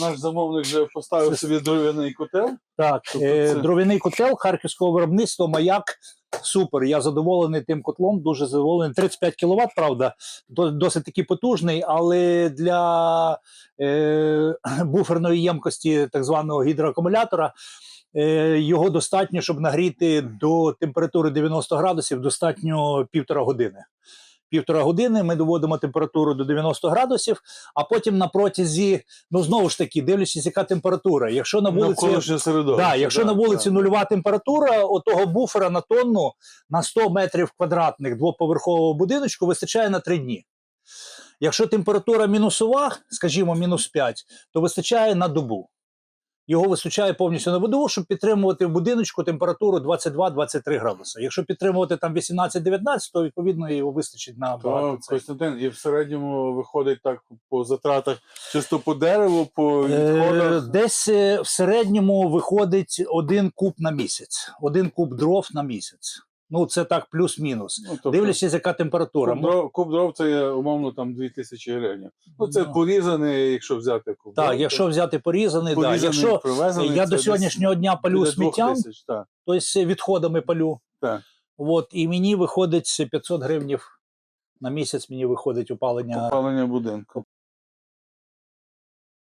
наш замовник вже поставив собі дров'яний котел. Так, Тобто е, це- дров'яний котел харківського виробництва Маяк. Супер. Я задоволений тим котлом, дуже задоволений. 35 кВт, правда, досить таки потужний, але для е, буферної ємкості так званого гідроакумулятора. е, Його достатньо, щоб нагріти до температури 90 градусів, достатньо півтора години. Півтора години ми доводимо температуру до 90 градусів, а потім на протязі, ну знову ж таки, дивлячись, яка температура. Якщо на вулиці Навколишнє. Да, якщо да, на вулиці так. нульова температура, отого буфера на тонну на 100 метрів квадратних двоповерхового будиночку вистачає на 3 дні. Якщо температура мінусова, скажімо, мінус 5, то вистачає на добу. Його вистачає повністю на добу, щоб підтримувати в будиночку температуру 22-23 градуси. Якщо підтримувати там 18-19, то відповідно його вистачить на багато. Костянтин, і в середньому виходить так по затратах чисто по дереву, по Е, відходах. Десь е, в середньому виходить один куб на місяць, один куб дров на місяць. Ну, це так, плюс-мінус. Ну, тобто, Дивлячись, яка температура. куб, дров, куб дров це умовно там 2000 гривень. Ну це Ну. порізаний, якщо взяти куб. Так, дров, якщо взяти порізаний, то да. якщо привезений, я до сьогоднішнього дня палю сміттям, тобто відходами палю. Так. От, і мені виходить 500 гривнів на місяць мені виходить опалення, Опалення будинку.